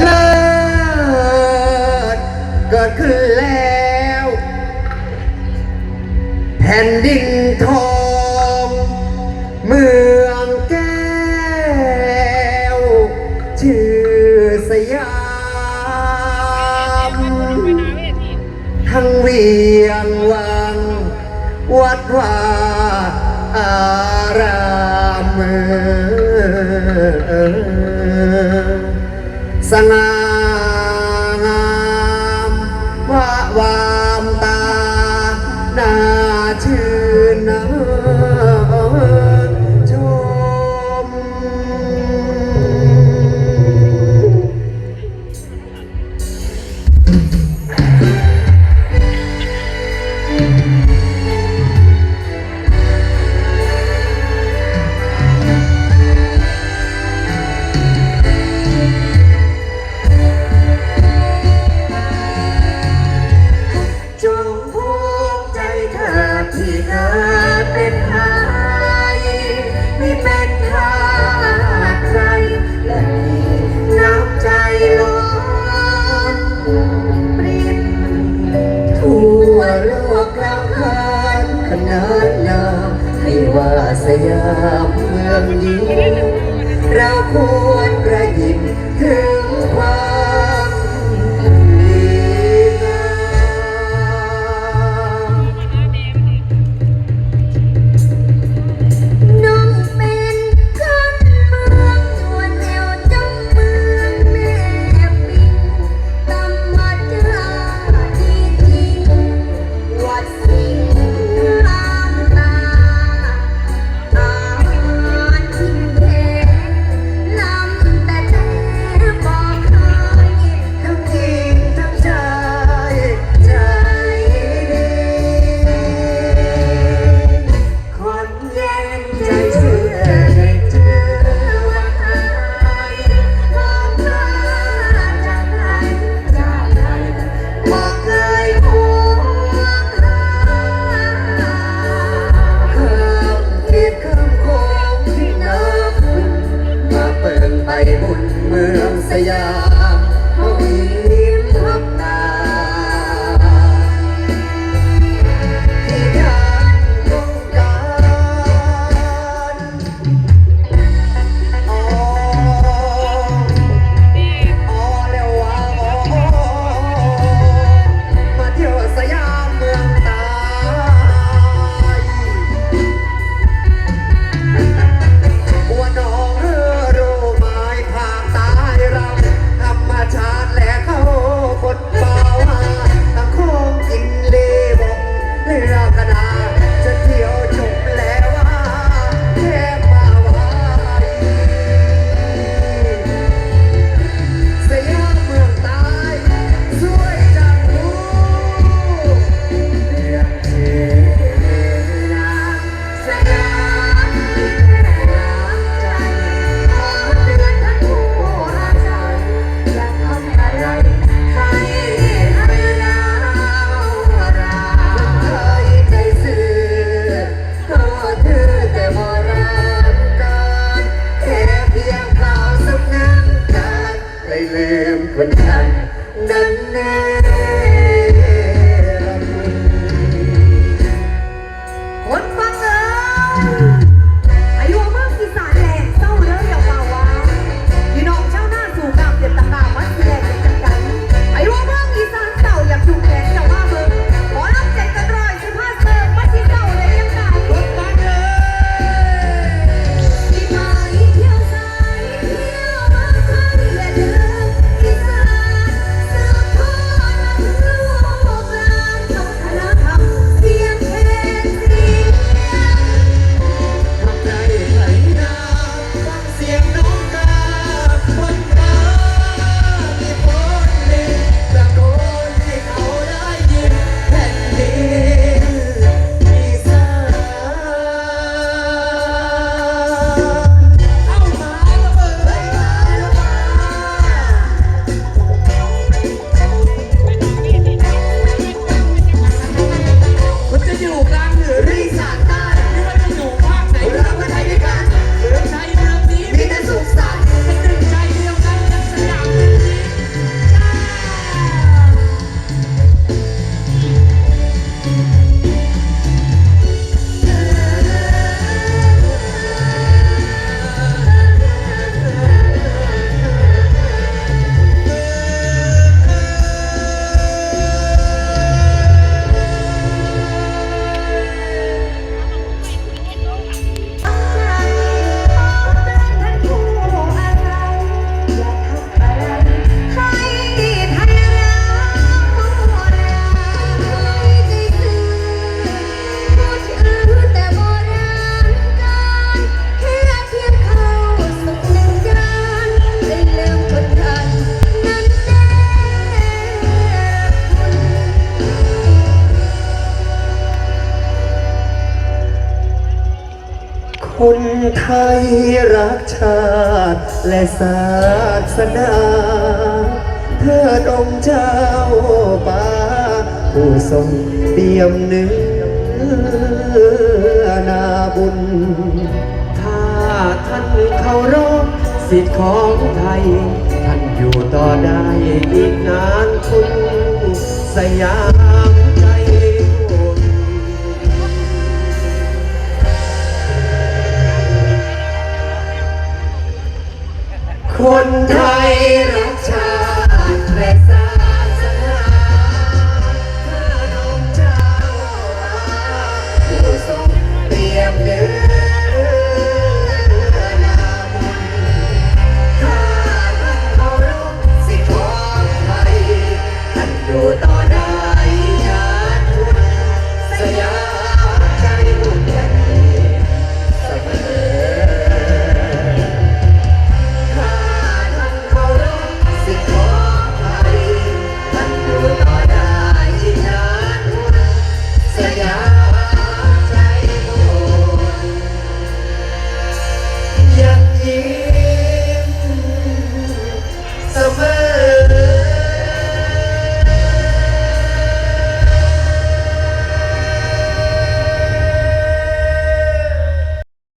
เลิดเกิดขึ้นแล้ว แผ่นดินทองเมืองแก้ว ชื่อสยามทั้งเวียงวัง วัดว่าอารามเมืองามให้ว่าสยามเมืองยิ้มเราควรระยิ้เธอ ยา Thank you. ไทยรักชาติและศาสนาเพื่อองค์เจ้าป่าผู้ทรงเตรียมเนื้อนาบุญ ถ้าท่านเคารพสิทธิ์ของไทย ท่านอยู่ต่อได้อีกนานคุณสยาม คนไทย Spirit.